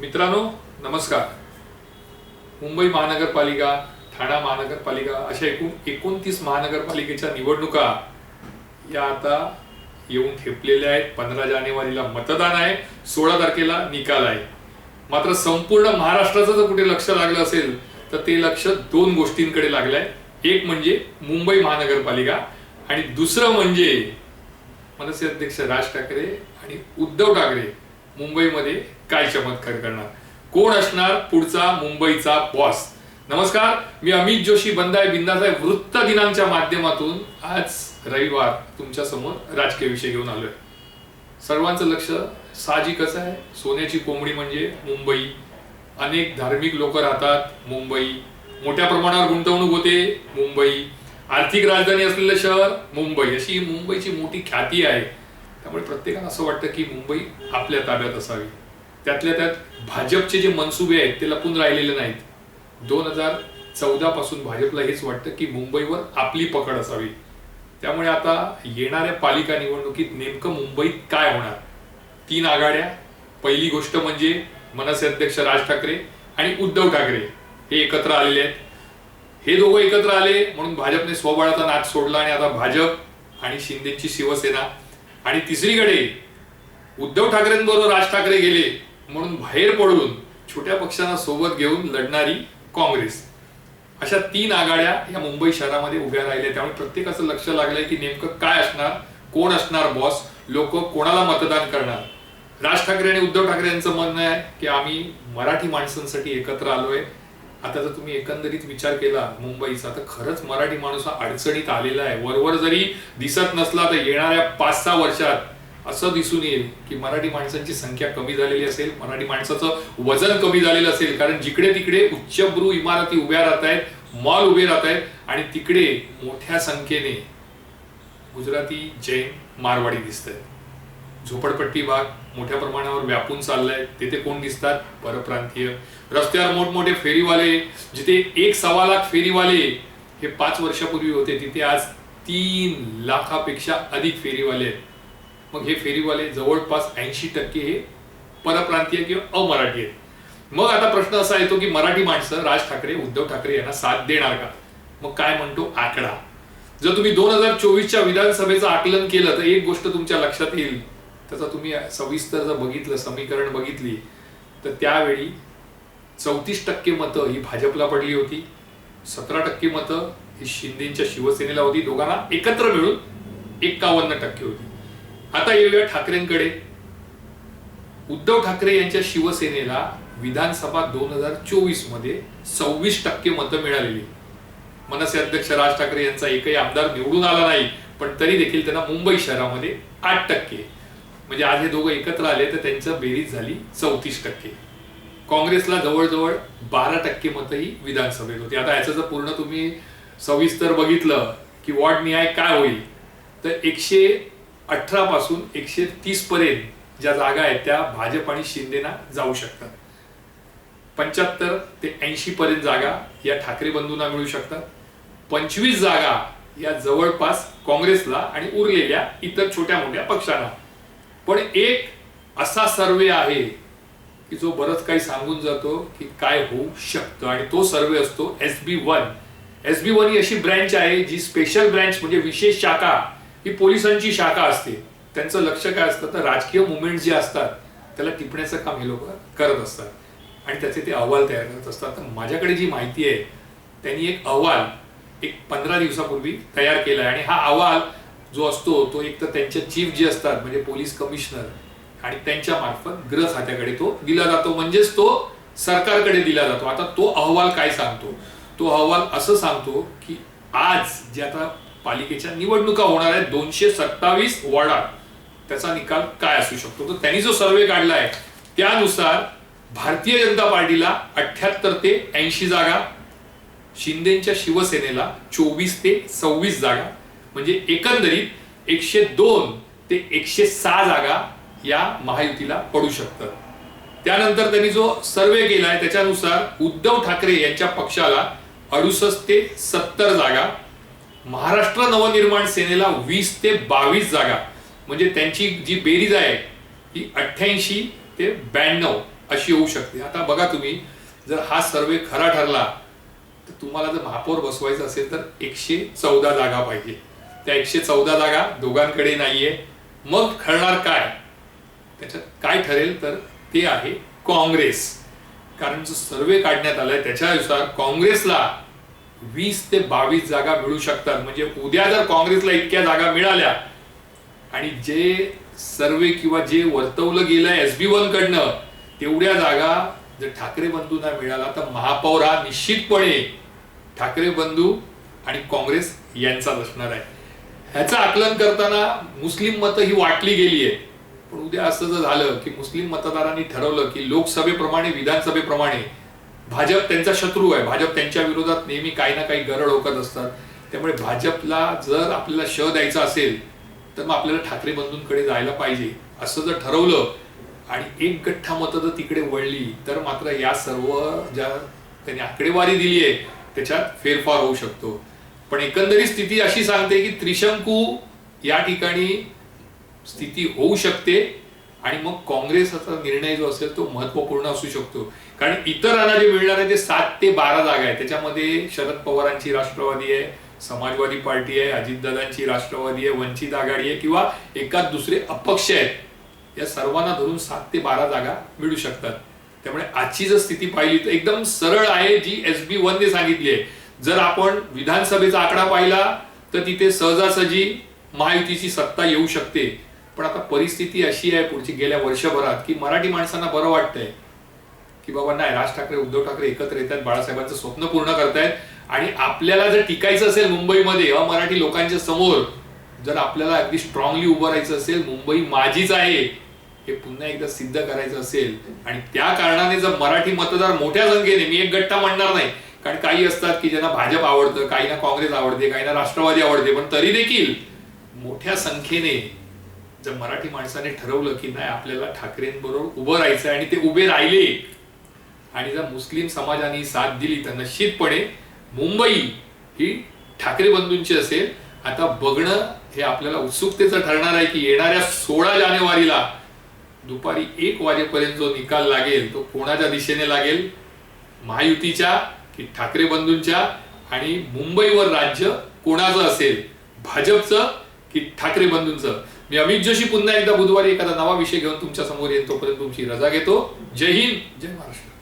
मित्रांनो नमस्कार. मुंबई महानगरपालिका ठाणा महानगरपालिका अशा एकूण एकोणतीस महानगरपालिकेच्या निवडणुका या आता येऊन ठेपलेल्या आहेत. पंधरा जानेवारीला मतदान आहे सोळा तारखेला निकाल आहे. मात्र संपूर्ण महाराष्ट्राचं जर कुठे लक्ष लागलं असेल तर ते लक्ष दोन गोष्टींकडे लागलंय. एक म्हणजे मुंबई महानगरपालिका आणि दुसरं म्हणजे मनसे अध्यक्ष राज ठाकरे आणि उद्धव ठाकरे. मुंबईमध्ये काय चमत्कार करणार? कोण असणार पुढचा मुंबईचा बॉस नमस्कार मी अमित जोशी बंदाय बिंदासाय वृत्त दिनांच्या माध्यमातून आज रविवार तुमच्यासमोर राजकीय विषय घेऊन आलोय. सर्वांचं लक्ष साहजिकच आहे. सोन्याची कोंबडी म्हणजे मुंबई. अनेक धार्मिक लोक राहतात मुंबई. मोठ्या प्रमाणावर गुंतवणूक होते मुंबई. आर्थिक राजधानी असलेलं शहर मुंबई. अशी मुंबईची मोठी ख्याती आहे. त्यामुळे प्रत्येकाला असं वाटतं की मुंबई आपल्या ताब्यात असावी. त्यातल्या त्यात भाजपचे जे मनसुबे आहेत ते लपून राहिलेले नाहीत. दोन हजार चौदा पासून भाजपला हेच वाटतं की मुंबईवर आपली पकड असावी. त्यामुळे आता येणाऱ्या पालिका निवडणुकीत नेमकं मुंबईत काय होणार? तीन आघाड्या. पहिली गोष्ट म्हणजे मनसे अध्यक्ष राज ठाकरे आणि उद्धव ठाकरे हे एकत्र आलेले आहेत. हे दोघं एकत्र आले म्हणून भाजपने स्वबळाचा नाच सोडला आणि आता भाजप आणि शिंदेची शिवसेना आणि तिसरीकडे उद्धव ठाकरेंबरोबर राज ठाकरे गेले म्हणून बाहेर पडून छोट्या पक्षांना सोबत घेऊन लढणारी काँग्रेस. अशा तीन आघाड्या या मुंबई शहरामध्ये उभ्या राहिल्या. त्यामुळे प्रत्येकाचं लक्ष लागलंय की नेमकं काय असणार कोण असणार बॉस लोक कोणाला मतदान करणार? राज ठाकरे आणि उद्धव ठाकरे यांचं म्हणणं आहे की आम्ही मराठी माणसांसाठी एकत्र आलोय. आता जर तुम्ही एकंदरीत विचार केला मुंबईचा तर खरंच मराठी माणूस हा अडचणीत आलेला आहे. वरवर जरी दिसत नसला तर येणाऱ्या पाच सहा वर्षात असं दिसून येईल की मराठी माणसांची संख्या कमी झालेली असेल मराठी माणसाचं वजन कमी झालेलं असेल. कारण जिकडे तिकडे उच्चभ्रू इमारती उभ्या राहत आहेत मॉल उभे राहत आहेत आणि तिकडे मोठ्या संख्येने गुजराती जैन मारवाडी दिसत आहेत. झोपडपट्टी भाग मोठ्या प्रमाणावर व्यापून चाललाय. तिथे कोण दिसतात? परप्रांतीय. रस्त्यावर मोठमोठे फेरीवाले जिथे एक सव्वा लाख फेरीवाले हे पाच वर्षापूर्वी होते तिथे आज तीन लाखापेक्षा अधिक फेरीवाले आहेत. मग हे फेरीवाले जवळपास ऐंशी टक्के हे परप्रांतीय किंवा अमराठी आहेत. मग आता प्रश्न असा येतो की मराठी माणसं राज ठाकरे उद्धव ठाकरे यांना साथ देणार का? मग काय म्हणतो आकडा? जर तुम्ही दोन हजार चोवीसच्या विधानसभेचं आकलन केलं तर एक गोष्ट तुमच्या लक्षात येईल. त्याचा तुम्ही सविस्तर जर बघितलं समीकरण बघितली तर त्यावेळी चौतीस टक्के मतं ही भाजपला पडली होती. सतरा टक्के मतं ही शिंदेच्या शिवसेनेला होती. दोघांना एकत्र मिळून एकावन्न टक्के होती. आता येऊया ठाकरेंकडे. उद्धव ठाकरे यांच्या शिवसेनेला विधानसभा दोन हजार चोवीसमध्ये सव्वीस टक्के मतं मिळालेली. मनसे अध्यक्ष राज ठाकरे यांचा एकही आमदार निवडून आला नाही पण तरी देखील त्यांना मुंबई शहरामध्ये आठ टक्के. म्हणजे आज हे दोघं एकत्र आले तर त्यांचं बेरीज झाली चौतीस टक्के. काँग्रेसला जवळजवळ बारा टक्के मतं ही विधानसभेत होती. आता याचं जर पूर्ण तुम्ही सविस्तर बघितलं की वॉर्ड न्याय काय होईल तर एकशे अठरा पासून एकशे तीस पर्यंत ज्या जागा आहेत त्या भाजप आणि शिंदेना जाऊ शकतात. पंच्याहत्तर ते ऐंशी पर्यंत जागा या ठाकरे बंधूंना मिळू शकतात. पंचवीस जागा या जवळपास काँग्रेसला आणि उरलेल्या इतर छोट्या मोठ्या पक्षांना पण एक असा सर्वे आहे की जो बरंच काही सांगून जातो की काय होऊ शकतं. आणि तो सर्वे असतो S B one S B one ही अशी ब्रँच आहे जी स्पेशल ब्रँच म्हणजे विशेष शाखा ही पोलिसांची शाखा असते. त्यांचं लक्ष काय असतं? तर राजकीय मुवमेंट जे असतात त्याला टिपण्याचं काम हे लोक करत असतात. आणि त्याचे ते अहवाल तयार करत असतात. तर माझ्याकडे जी माहिती आहे त्यांनी एक अहवाल एक पंधरा दिवसापूर्वी तयार केला आहे आणि हा अहवाल जो असतो तो एक तर त्यांच्या चीफ जे असतात म्हणजे पोलीस कमिशनर आणि त्यांच्या मार्फत गृह खात्याकडे तो दिला जातो. म्हणजेच तो सरकारकडे दिला जातो. आता तो अहवाल काय सांगतो? तो अहवाल असं सांगतो की आज जे आता पालिकेच्या निवडणुका होणार आहेत दोनशे सत्तावीस वॉर्डात त्याचा निकाल काय असू शकतो? तर त्यांनी जो सर्वे काढला आहे त्यानुसार भारतीय जनता पार्टीला अठ्याहत्तर ते ऐंशी जागा शिंदेच्या शिवसेनेला चोवीस ते सव्वीस जागा म्हणजे एकंदरीत एकशे दोन ते एकशे सहा जागा या महायुतीला पडू शकतात. त्यानंतर त्यांनी जो सर्वे केलाय त्याच्यानुसार उद्धव ठाकरे यांच्या पक्षाला अडुसष्ट ते सत्तर जागा महाराष्ट्र नवनिर्माण सेनेला वीस ते बावीस जागा म्हणजे त्यांची जी बेरीज आहे ती अठ्ठ्याऐंशी ते ब्याण्णव अशी होऊ शकते. आता बघा तुम्ही जर हा सर्वे खरा ठरला तर तुम्हाला जर महापौर बसवायचं असेल तर एकशे चौदा जागा पाहिजे. त्या एकशे चौदा जागा दोघांकडे नाहीये. मग ठरणार काय? त्याच्यात काय ठरेल तर ते आहे काँग्रेस. कारण जो सर्वे काढण्यात आलाय त्याच्यानुसार काँग्रेसला वीस ते बावीस जागा मिळू शकतात. म्हणजे उद्या जर काँग्रेसला इतक्या जागा मिळाल्या आणि जे सर्वे किंवा जे वर्तवलं गेलं एस बी वन कडनं तेवढ्या जागा जर ठाकरे बंधूंना मिळाला तर महापौर हा निश्चितपणे ठाकरे बंधू आणि काँग्रेस यांचाच असणार आहे. ह्याचं आकलन करताना मुस्लिम मतं ही वाटली गेली आहे. पण उद्या असं जर झालं की मुस्लिम मतदारांनी ठरवलं की लोकसभेप्रमाणे विधानसभेप्रमाणे भाजप त्यांचा शत्रू आहे. भाजप त्यांच्या विरोधात नेहमी काही ना काही गरड ओकत असतात. त्यामुळे भाजपला जर आपल्याला श द्यायचा असेल तर मग आपल्याला ठाकरे बंधूंकडे जायला पाहिजे. असं जर ठरवलं आणि एक गठ्ठा मतं जर तिकडे वळली तर मात्र या सर्व ज्या त्यांनी आकडेवारी दिली आहे त्याच्यात फेरफार होऊ शकतो. पण एकंदरीत स्थिती अशी सांगते की त्रिशंकू या ठिकाणी स्थिती होऊ शकते आणि मग काँग्रेसचा निर्णय जो असेल तो महत्त्वपूर्ण असू शकतो. कारण इतरांना जे मिळणार आहे ते सात ते बारा जागा आहे त्याच्यामध्ये शरद पवारांची राष्ट्रवादी आहे समाजवादी पार्टी आहे अजितदादांची राष्ट्रवादी आहे वंचित आघाडी आहे किंवा एकाच दुसरे अपक्ष आहेत. या सर्वांना धरून सात ते बारा जागा मिळू शकतात. त्यामुळे आजची जर स्थिती पाहिली तर एकदम सरळ आहे जी एस बी वन ने सांगितली आहे. जर आपण विधानसभेचा आकडा पाहिला तर तिथे सहजासहजी महायुतीची सत्ता येऊ शकते. पण आता परिस्थिती अशी आहे पुढची गेल्या वर्षभरात की मराठी माणसांना बरं वाटतंय की बाबा नाही राज ठाकरे उद्धव ठाकरे एकत्र येतात बाळासाहेबांचं स्वप्न पूर्ण करतायत. आणि आपल्याला जर टिकायचं असेल मुंबईमध्ये मराठी लोकांच्या समोर जर आपल्याला अगदी स्ट्रॉंगली उभं राहायचं असेल मुंबई माझीच आहे हे पुन्हा एकदा सिद्ध करायचं असेल. आणि त्या कारणाने जर मराठी मतदार मोठ्या संख्येने मी एक गट्टा म्हणणार नाही कारण काही असतात की ज्यांना भाजप आवडतं काहींना काँग्रेस आवडते काहींना राष्ट्रवादी आवडते पण तरी देखील मोठ्या संख्येने जर मराठी माणसाने ठरवलं की नाही आपल्याला ठाकरेंबरोबर उभं राहायचं आणि ते उभे राहिले. आणि जर मुस्लिम समाजाने साथ दिली तर निश्चितपणे मुंबई ही ठाकरे बंधूंची असेल. आता बघणं हे आपल्याला उत्सुकतेचं ठरणार आहे की येणाऱ्या सोळा जानेवारीला दुपारी एक वाजेपर्यंत जो निकाल लागेल तो कोणाच्या दिशेने लागेल? महायुतीच्या की ठाकरे बंधूंच्या आणि मुंबईवर राज्य कोणाचं असेल? भाजपचं की ठाकरे बंधूंचं? मी अमित जोशी पुन्हा एकदा बुधवारी एखादा नवा विषय घेऊन तुमच्यासमोर येतो तुमची रजा घेतो. जय हिंद जय महाराष्ट्र.